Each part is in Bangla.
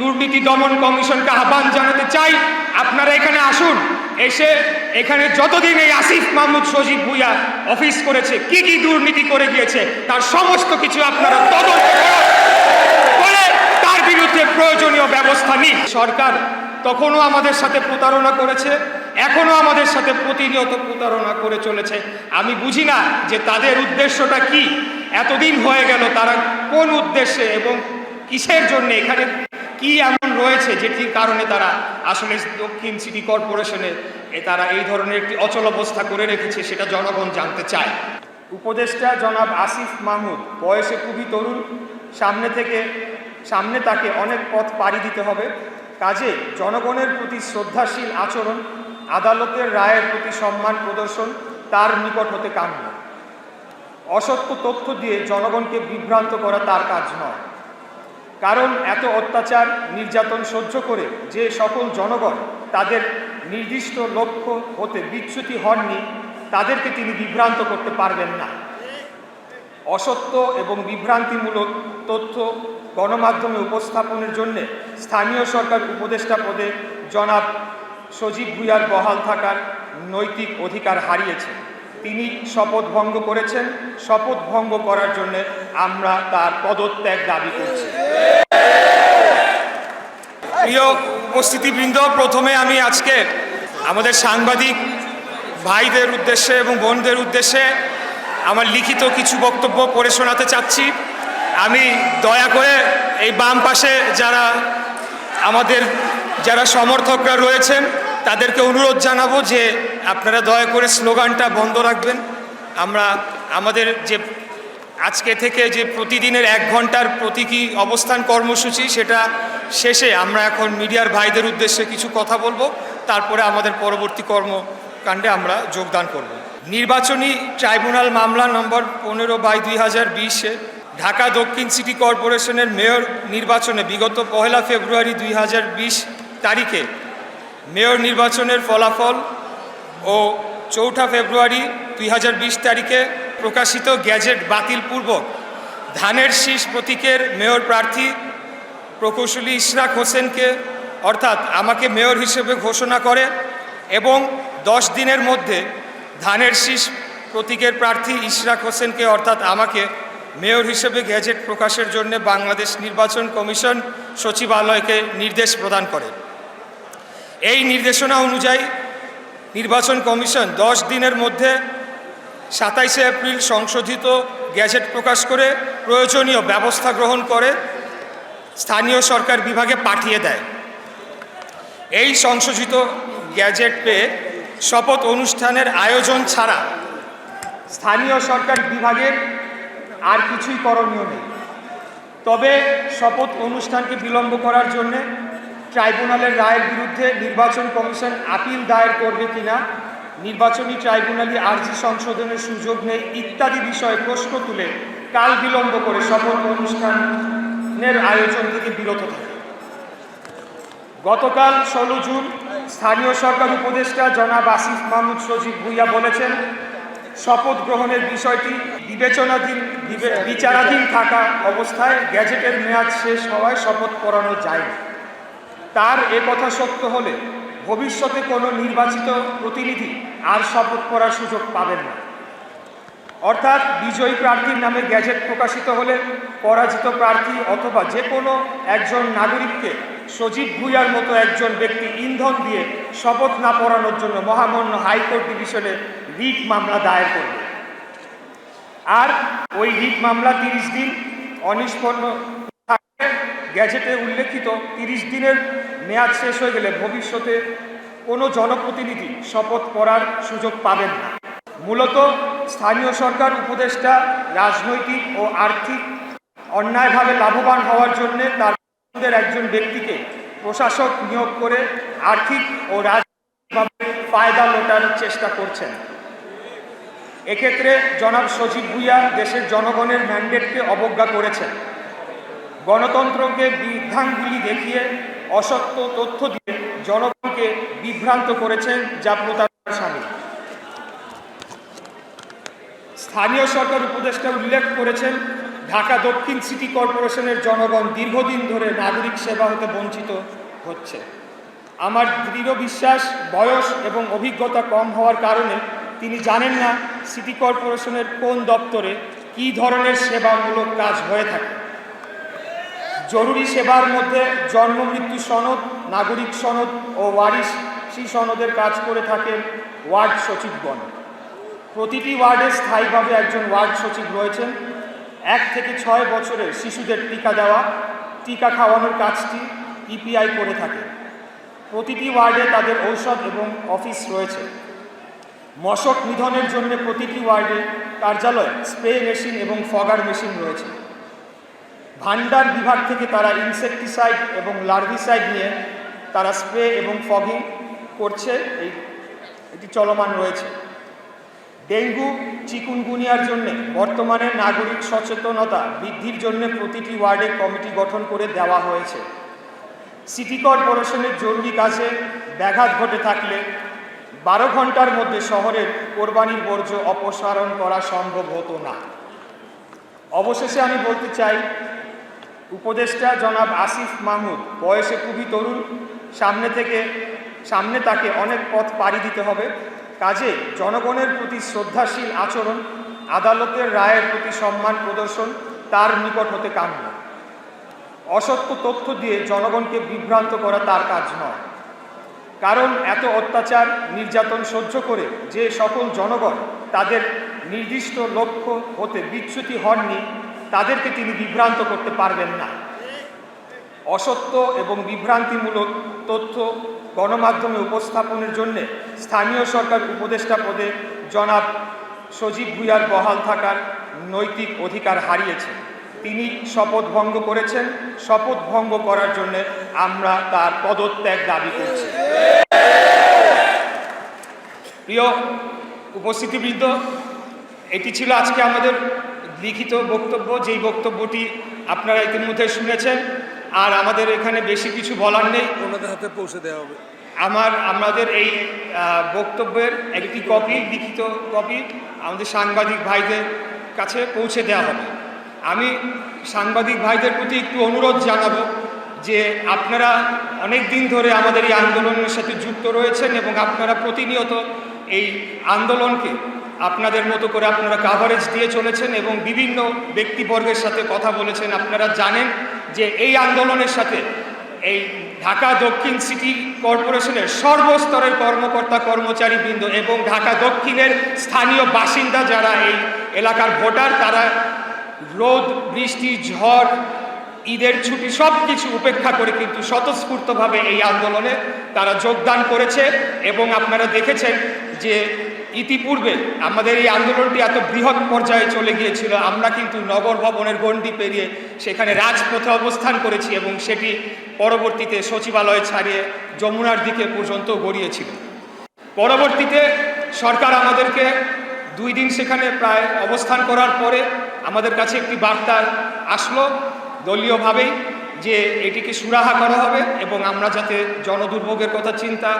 দুর্নীতি দমন কমিশনকে আহ্বান জানাতে চাই। আপনারা এখানে আসুন, এসে এখানে যতদিন এই আসিফ মাহমুদ সজীব ভুইয়া অফিস করেছে, কি কি দুর্নীতি করে গিয়েছে, তার সমস্ত কিছু আপনারা তদন্ত করে তার বিরুদ্ধে প্রয়োজনীয় ব্যবস্থা নিন। সরকার তখনও আমাদের সাথে প্রতারণা করেছে, এখনও আমাদের সাথে প্রতিনিয়ত প্রতারণা করে চলেছে। আমি বুঝি না যে তাদের উদ্দেশ্যটা কি, এতদিন হয়ে গেল তারা কোন উদ্দেশ্যে এবং কিসের জন্য এখানে কি এমন রয়েছে যেটির কারণে তারা আসলে দক্ষিণ সিটি কর্পোরেশনে তারা এই ধরনের একটি অচল অবস্থা করে রেখেছে সেটা জনগণ জানতে চায়। উপদেষ্টা জনাব আসিফ মাহমুদ, বয়সে খুবই তরুণ, সামনে থেকে, সামনে তাকে অনেক পথ পাড়ি দিতে হবে। কাজে জনগণের প্রতি শ্রদ্ধাশীল আচরণ, আদালতের রায়ের প্রতি সম্মান প্রদর্শন তার নিকট হতে কাম্য। অসত্য তথ্য দিয়ে জনগণকে বিভ্রান্ত করা তার কাজ নয়। কারণ এত অত্যাচার, নির্যাতন সহ্য করে যে সকল জনগণ তাদের নির্দিষ্ট লক্ষ্য হতে বিচ্যুতি হননি, তাদেরকে তিনি বিভ্রান্ত করতে পারবেন না। অসত্য এবং বিভ্রান্তিমূলক তথ্য গণমাধ্যমে উপস্থাপনের জন্যে স্থানীয় সরকার উপদেষ্টা পদে জনাব সজীব ভুইয়ার বহাল থাকার নৈতিক অধিকার হারিয়েছেন তিনি শপথ ভঙ্গ করেছেন। শপথ ভঙ্গ করার জন্য আমরা তার পদত্যাগ দাবি করছি। প্রিয় উপস্থিতিবৃন্দ, প্রথমে আমি আজকে আমাদের সাংবাদিক ভাইদের উদ্দেশ্যে এবং বোনদের উদ্দেশ্যে আমার লিখিত কিছু বক্তব্য পড়ে শোনাতে চাচ্ছি। আমি দয়া করে এই বাম পাশে যারা আমাদের, যারা সমর্থকরা রয়েছেন তাদেরকে অনুরোধ জানাব যে আপনারা দয়া করে স্লোগানটা বন্ধ রাখবেন। আমরা, আমাদের যে আজকে থেকে যে প্রতিদিনের এক ঘণ্টার প্রতীকী অবস্থান কর্মসূচি, সেটা শেষে আমরা এখন মিডিয়ার ভাইদের উদ্দেশ্যে কিছু কথা বলব। তারপরে আমাদের পরবর্তী কর্মকাণ্ডে আমরা যোগদান করব। নির্বাচনী ট্রাইব্যুনাল মামলা নম্বর পনেরো বাই দুই হাজার বিশে ঢাকা দক্ষিণ সিটি কর্পোরেশনের মেয়র নির্বাচনে বিগত পহেলা ফেব্রুয়ারি দুই হাজার বিশ তারিখে মেয়র নির্বাচনের ফলাফল ও চৌঠা ফেব্রুয়ারি দুই বিশ তারিখে প্রকাশিত গ্যাজেট বাতিল বাতিলপূর্বক ধানের শীষ প্রতীকের মেয়র প্রার্থী প্রকৌশলী ইশরাক হোসেনকে, অর্থাৎ আমাকে মেয়র হিসেবে ঘোষণা করে এবং দশ দিনের মধ্যে ধানের শীষ প্রতীকের প্রার্থী ইশরাক হোসেনকে, অর্থাৎ আমাকে মেয়র হিসেবে গ্যাজেট প্রকাশের জন্য বাংলাদেশ নির্বাচন কমিশন সচিবালয়কে নির্দেশ প্রদান করে। এই নির্দেশনা অনুযায়ী নির্বাচন কমিশন দশ দিনের মধ্যে সাতাইশে এপ্রিল সংশোধিত গ্যাজেট প্রকাশ করে প্রয়োজনীয় ব্যবস্থা গ্রহণ করে স্থানীয় সরকার বিভাগে পাঠিয়ে দেয়। এই সংশোধিত গ্যাজেট পেয়ে শপথ অনুষ্ঠানের আয়োজন ছাড়া স্থানীয় সরকার বিভাগের আর কিছুই করণীয় নেই। তবে শপথ অনুষ্ঠানকে বিলম্ব করার জন্য ট্রাইব্যুনালের রায়ের বিরুদ্ধে নির্বাচন কমিশন আপিল দায়ের করবে কিনা, নির্বাচনী ট্রাইব্যুনালই আর্জি সংশোধনের সুযোগ নেই ইত্যাদি বিষয়ে প্রশ্ন তুলে কাল বিলম্ব করে শপথ অনুষ্ঠানের আয়োজন থেকে বিরত থাকে। গতকাল ষোলো জুন স্থানীয় সরকার উপদেষ্টা জনাব আসিফ মাহমুদ সজীব ভুইয়া বলেছেন, শপথ গ্রহণের বিষয়টি বিবেচনাধীন বিচারাধীন থাকা অবস্থায় গ্যাজেটের মেয়াদ শেষ হওয়ায় শপথ পড়ানো যায়নি। তার এ কথা সত্য হলে ভবিষ্যতে কোনো নির্বাচিত প্রতিনিধি আর শপথ করার সুযোগ পাবেন না। অর্থাৎ বিজয়ী প্রার্থীর নামে গ্যাজেট প্রকাশিত হলে পরাজিত প্রার্থী অথবা যে কোনো একজন নাগরিককে সজীব ভুইয়ার মতো একজন ব্যক্তি ইন্ধন দিয়ে শপথ না পড়ানোর জন্য মহামান্য হাইকোর্ট ডিভিশনে রিট মামলা দায়ের করবে। আর ওই রিট মামলা তিরিশ দিন অনিষ্পন্ন গ্যাজেটে উল্লেখিত তিরিশ দিনের মেয়াদ শেষ হয়ে গেলে ভবিষ্যতে কোনো জনপ্রতিনিধি শপথ করার সুযোগ পাবেন না। মূলত স্থানীয় সরকার উপদেষ্টা রাজনৈতিক ও আর্থিক অন্যায়ভাবে লাভবান হওয়ার জন্য তার একজন ব্যক্তিকে প্রশাসক নিয়োগ করে আর্থিক ও রাজনৈতিকভাবে ফায়দা লোটার চেষ্টা করছেন। এক্ষেত্রে জনাব সজীব ভুইয়া দেশের জনগণের ম্যান্ডেটকে অবজ্ঞা করেছেন। গণতন্ত্রকে বিধানগুলি দেখিয়ে অসত্য তথ্য দিয়ে জনগণকে বিভ্রান্ত করেছেন যা প্রতারণার সামিল স্থানীয় সরকার উপদেষ্টা উল্লেখ করেছেন, ঢাকা দক্ষিণ সিটি কর্পোরেশনের জনগণ দীর্ঘদিন ধরে নাগরিক সেবা হতে বঞ্চিত হচ্ছে। আমার দৃঢ় বিশ্বাস, বয়স এবং অভিজ্ঞতা কম হওয়ার কারণে তিনি জানেন না সিটি কর্পোরেশনের কোন দপ্তরে কী ধরনের সেবামূলক কাজ হয়ে থাকে। জরুরি সেবার মধ্যে জন্ম, মৃত্যু সনদ, নাগরিক সনদ ও ওয়ারিশি সনদের কাজ করে থাকেন ওয়ার্ড সচিবগণ। প্রতিটি ওয়ার্ডে স্থায়ীভাবে একজন ওয়ার্ড সচিব রয়েছেন। এক থেকে ছয় বছরের শিশুদের টিকা দেওয়া, টিকা খাওয়ানোর কাজটি ইপিআই করে থাকে। প্রতিটি ওয়ার্ডে তাদের ঔষধ এবং অফিস রয়েছে। মশক নিধনের জন্য প্রতিটি ওয়ার্ডে কার্যালয় স্প্রে মেশিন এবং ফগার মেশিন রয়েছে। ভান্ডার বিভাগ থেকে তারা ইনসেকটিসাইড এবং লার্ভিসাইড নিয়ে তারা স্প্রে এবং ফগিং করছে। এই এটি চলমান রয়েছে। ডেঙ্গু, চিকুনগুনিয়ার জন্য বর্তমানে নাগরিক সচেতনতা বৃদ্ধির জন্য প্রতিটি ওয়ার্ডে কমিটি গঠন করে দেওয়া হয়েছে। সিটি কর্পোরেশনের জরুরি কাজে ব্যাঘাত ঘটে থাকলে বারো ঘণ্টার মধ্যে শহরের কোরবানির বর্জ্য অপসারণ করা সম্ভব হতো না। অবশেষে আমি বলতে চাই উপদেষ্টা জনাব আসিফ মাহমুদ, বয়সে খুবই তরুণ, সামনে থেকে, সামনে তাকে অনেক পথ পাড়ি দিতে হবে। কাজে জনগণের প্রতি শ্রদ্ধাশীল আচরণ, আদালতের রায়ের প্রতি সম্মান প্রদর্শন তার নিকট হতে কাম্য। অসত্য তথ্য দিয়ে জনগণকে বিভ্রান্ত করা তার কাজ নয়। কারণ এত অত্যাচার, নির্যাতন সহ্য করে যে সকল জনগণ তাদের নির্দিষ্ট লক্ষ্য হতে বিচ্যুতি হননি তাদেরকে তিনি বিভ্রান্ত করতে পারবেন না। অসত্য এবং বিভ্রান্তিমূলক তথ্য গণমাধ্যমে উপস্থাপনের জন্য স্থানীয় সরকার উপদেষ্টা পদে জনাব সজীব ভুইয়ার বহাল থাকার নৈতিক অধিকার হারিয়েছেন। তিনি শপথ ভঙ্গ করেছেন। শপথ ভঙ্গ করার জন্য আমরা তার পদত্যাগ দাবি করছি। প্রিয় উপস্থিতিবৃন্দ, এটি ছিল আজকে আমাদের লিখিত বক্তব্য যেই বক্তব্যটি আপনারা ইতিমধ্যে শুনেছেন আর আমাদের এখানে বেশি কিছু বলার নেই। ওনাদের হাতে পৌঁছে দেওয়া হবে। আমার আমাদের এই বক্তব্যের একটি কপি লিখিত কপি আমাদের সাংবাদিক ভাইদের কাছে পৌঁছে দেওয়া হবে। আমি সাংবাদিক ভাইদের প্রতি একটু অনুরোধ জানাব যে আপনারা অনেক দিন ধরে আমাদের এই আন্দোলনের সাথে যুক্ত রয়েছেন এবং আপনারা প্রতিনিয়ত এই আন্দোলনকে আপনাদের মতো করে আপনারা কাভারেজ দিয়ে চলেছেন এবং বিভিন্ন ব্যক্তিবর্গের সাথে কথা বলেছেন। আপনারা জানেন যে এই আন্দোলনের সাথে এই ঢাকা দক্ষিণ সিটি কর্পোরেশনের সর্বস্তরের কর্মকর্তা কর্মচারীবৃন্দ এবং ঢাকা দক্ষিণের স্থানীয় বাসিন্দা যারা এই এলাকার ভোটার, তারা রোদ, বৃষ্টি, ঝড়, ঈদের ছুটি সব কিছু উপেক্ষা করে কিন্তু স্বতঃস্ফূর্তভাবে এই আন্দোলনে তারা যোগদান করেছে এবং আপনারা দেখেছেন যে ইতিপূর্বে আমাদের এই আন্দোলনটি এত বৃহৎ পর্যায়ে চলে গিয়েছিল, আমরা কিন্তু নগর ভবনের গণ্ডি পেরিয়ে সেখানে রাজপথে অবস্থান করেছি এবং সেটি পরবর্তীতে সচিবালয় ছাড়িয়ে যমুনার দিকে পর্যন্ত গড়িয়েছিল। পরবর্তীতে সরকার আমাদেরকে দুই দিন সেখানে প্রায় অবস্থান করার পরে আমাদের কাছে একটি বার্তা আসলো, দলীয়ভাবেই যে এটিকে সুরাহা করা হবে এবং আমরা যাতে জনদুর্ভোগের কথা চিন্তা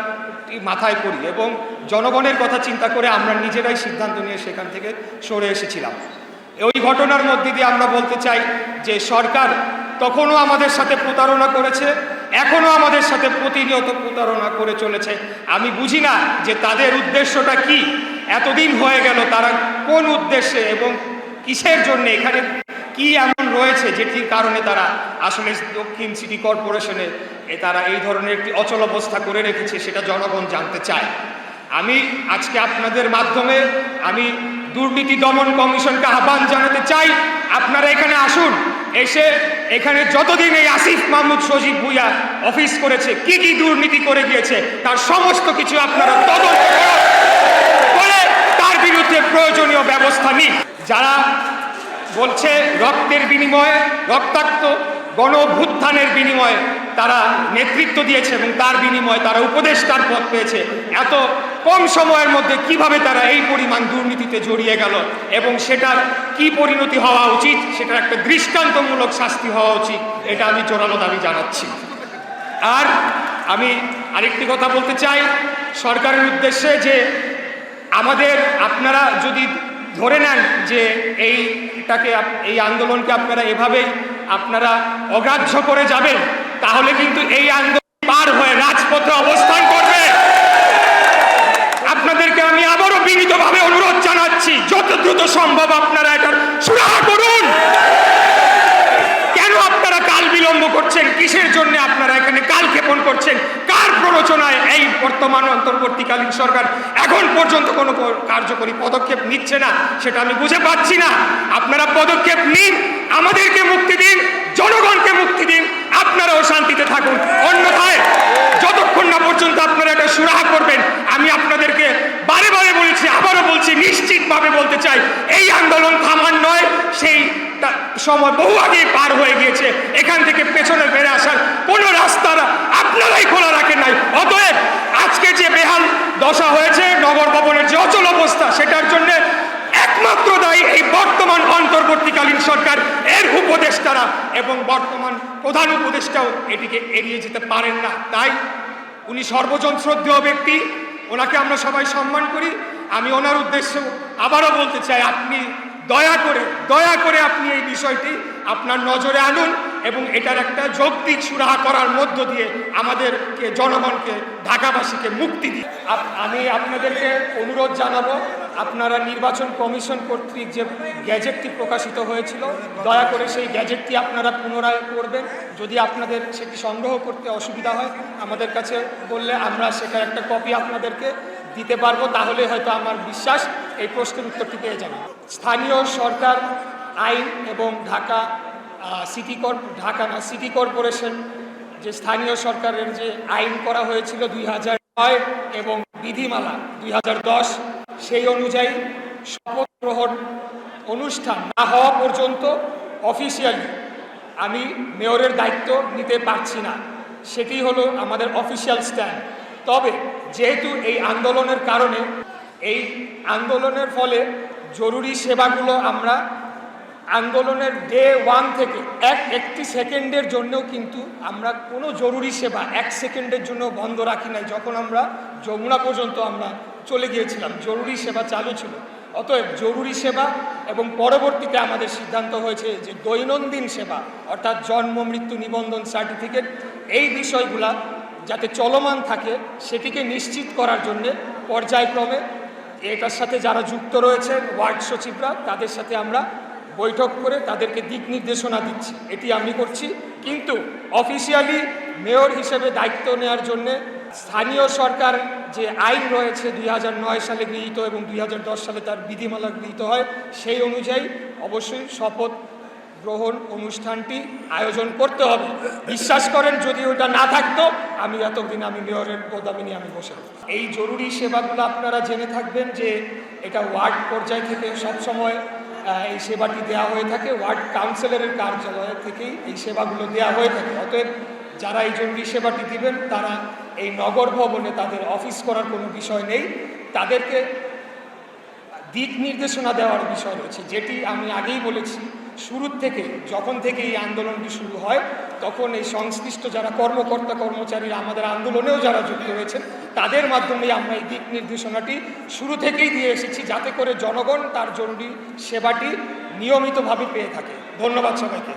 মাথায় করি এবং জনগণের কথা চিন্তা করে আমরা নিজেরাই সিদ্ধান্ত নিয়ে সেখান থেকে সরে এসেছিলাম। ওই ঘটনার মধ্যে দিয়ে আমরা বলতে চাই যে সরকার তখনও আমাদের সাথে প্রতারণা করেছে, এখনও আমাদের সাথে প্রতিনিয়ত প্রতারণা করে চলেছে। আমি বুঝি না যে তাদের উদ্দেশ্যটা কি, এতদিন হয়ে গেল তারা কোন উদ্দেশ্যে এবং কিসের জন্য এখানে কি এমন রয়েছে যেটির কারণে তারা আসলে দক্ষিণ সিটি কর্পোরেশনে তারা এই ধরনের একটি অচল অবস্থা করে রেখেছে সেটা জনগণ জানতে চায়। আমি আজকে আপনাদের মাধ্যমে আমি দুর্নীতি দমন কমিশনকে আহ্বান জানাতে চাই, আপনারা এখানে আসুন, এসে এখানে যতদিন এই আসিফ মাহমুদ সজীব ভুইয়া অফিস করেছে, কি কি দুর্নীতি করে গিয়েছে, তার সমস্ত কিছু আপনারা তদন্ত করে তার বিরুদ্ধে প্রয়োজনীয় ব্যবস্থা নিন। যারা বলছে, রক্তের বিনিময়ে, রক্তাক্ত গণ অভ্যুত্থানের বিনিময়ে তারা নেতৃত্ব দিয়েছে এবং তার বিনিময়ে তারা উপদেষ্টার পদ পেয়েছে। এত কম সময়ের মধ্যে কীভাবে তারা এই পরিমাণ দুর্নীতিতে জড়িয়ে গেল এবং সেটার কি পরিণতি হওয়া উচিত, সেটার একটা দৃষ্টান্তমূলক শাস্তি হওয়া উচিত, এটা আমি জোরালো দাবি জানাচ্ছি। আর আমি আরেকটি কথা বলতে চাই, সরকারের উদ্দেশ্যে যে আমাদের আপনারা যদি ধরে নেন যে এইটাকে এই আন্দোলনকে আপনারা এভাবেই আপনারা অগ্রাহ্য করে যাবেন, তাহলে কিন্তু এই আন্দোলন পার হয়ে রাজপথে অবস্থান করবে। আপনাদেরকে আমি আবারও বিনীতভাবে অনুরোধ জানাচ্ছি, যত দ্রুত সম্ভব আপনারা এটার সুরাহা করুন। কেন আপনারা কাল বিলম্ব করছেন? কিসের জন্য আপনারা এখানে কাল ক্ষেপণ করছেন? বর্তমান অন্তর্বর্তীকালীন সরকার এখন পর্যন্ত কোনো কার্যকরী পদক্ষেপ নিচ্ছে না, সেটা আমি বুঝে পাচ্ছি না। আপনারা পদক্ষেপ নিন, আমাদেরকে মুক্তি দিন, জনগণকে মুক্তি দিন, আপনারাও শান্তিতে থাকুন। অন্যথায় যতক্ষণ না পর্যন্ত আপনারা এটা সুরাহা করবেন, আমি আপনাদেরকে বারে বারে বলেছি, আবারও বলছি, নিশ্চিতভাবে বলতে চাই, এই আন্দোলন থামার নয়, সেই সময় বহু আগে পার হয়ে গিয়েছে। এখান থেকে পেছনে বেড়ে আসার কোনো রাস্তা আপনারাই খোলা রাখেন নাই। অতএব আজকে যে বেহাল দশা হয়েছে, নগর ভবনের যে অচল অবস্থা, সেটার জন্য একমাত্র দায়ী এই বর্তমান অন্তর্বর্তীকালীন সরকার, এর উপদেষ্টারা এবং বর্তমান প্রধান উপদেষ্টাও এটিকে এড়িয়ে যেতে পারেন না। তাই উনি সর্বজন শ্রদ্ধেয় ব্যক্তি, ওনাকে আমরা সবাই সম্মান করি। আমি ওনার উদ্দেশ্যে আবারও বলতে চাই, আপনি দয়া করে দয়া করে আপনি এই বিষয়টি আপনার নজরে আনুন। এবং এটার একটা যৌক্তিক সুরাহা করার মধ্য দিয়ে আমাদেরকে, জনগণকে, ঢাকাবাসীকে মুক্তি দিই আমি আপনাদেরকে অনুরোধ জানাব, আপনারা নির্বাচন কমিশন কর্তৃক যে গ্যাজেটটি প্রকাশিত হয়েছিল, দয়া করে সেই গ্যাজেটটি আপনারা পুনরায় করবেন যদি আপনাদের সেটি সংগ্রহ করতে অসুবিধা হয়, আমাদের কাছে বললে আমরা সেটার একটা কপি আপনাদেরকে দিতে পারব, তাহলে হয়তো আমার বিশ্বাস এই প্রশ্নের উত্তরটি পেয়ে যাবেন। স্থানীয় সরকার, আইন এবং ঢাকা সিটি কর্প ঢাকা না সিটি কর্পোরেশন যে স্থানীয় সরকারের যে আইন করা হয়েছিল দুই হাজার নয় এবং বিধিমালা দুই হাজার দশ, সেই অনুযায়ী শপথ গ্রহণ অনুষ্ঠান না হওয়া পর্যন্ত অফিসিয়ালি আমি মেয়রের দায়িত্ব নিতে পারছি না। সেটি হলো আমাদের অফিসিয়াল স্ট্যান্ড তবে যেহেতু এই আন্দোলনের কারণে, এই আন্দোলনের ফলে জরুরি সেবাগুলো আমরা আন্দোলনের ডে ওয়ান থেকে এক একটি সেকেন্ডের জন্যও কিন্তু আমরা কোনো জরুরি সেবা এক সেকেন্ডের জন্য বন্ধ রাখি নাই, যখন আমরা যমুনা পর্যন্ত আমরা চলে গিয়েছিলাম, জরুরি সেবা চালু ছিল। অতএব জরুরি সেবা এবং পরবর্তীতে আমাদের সিদ্ধান্ত হয়েছে যে দৈনন্দিন সেবা, অর্থাৎ জন্ম, মৃত্যু, নিবন্ধন সার্টিফিকেট এই বিষয়গুলা যাতে চলমান থাকে, সেটিকে নিশ্চিত করার জন্যে পর্যায়ক্রমে এটার সাথে যারা যুক্ত রয়েছেন, ওয়ার্ড সচিবরা, তাদের সাথে আমরা বৈঠক করে তাদেরকে দিক নির্দেশনা দিচ্ছি। এটি আমি করছি। কিন্তু অফিসিয়ালি মেয়র হিসেবে দায়িত্ব নেওয়ার জন্যে স্থানীয় সরকার যে আইন রয়েছে দুই হাজার নয় সালে গৃহীত এবং দুই হাজার দশ সালে তার বিধিমালা গৃহীত হয়, সেই অনুযায়ী অবশ্যই শপথ গ্রহণ অনুষ্ঠানটি আয়োজন করতে হবে। বিশ্বাস করেন, যদি ওটা না থাকতো, আমি এতদিন আমি মেয়রের পদামি নিয়ে আমি বসে। এই জরুরি সেবাগুলো আপনারা জেনে থাকবেন যে এটা ওয়ার্ড পর্যায় থেকে সবসময় এই সেবাটি দেওয়া হয়ে থাকে। ওয়ার্ড কাউন্সিলরের কার্যালয় থেকেই এই সেবাগুলো দেওয়া হয়ে থাকে। অতএব যারা এই জরুরি সেবাটি দিবেন, তারা এই নগর ভবনে তাদের অফিস করার কোনো বিষয় নেই। তাদেরকে দিক নির্দেশনা দেওয়ার বিষয় রয়েছে। যেটি আমি আগেই বলেছি, শুরুর থেকে, যখন থেকে এই আন্দোলনটি শুরু হয়, তখন এই সংশ্লিষ্ট যারা কর্মকর্তা কর্মচারীরা আমাদের আন্দোলনেও যারা যুক্ত হয়েছেন তাদের মাধ্যমে আমরা এই দিক নির্দেশনাটি শুরু থেকেই দিয়ে এসেছি যাতে করে জনগণ তার জরুরি সেবাটি নিয়মিতভাবে পেয়ে থাকে। ধন্যবাদ সবাইকে।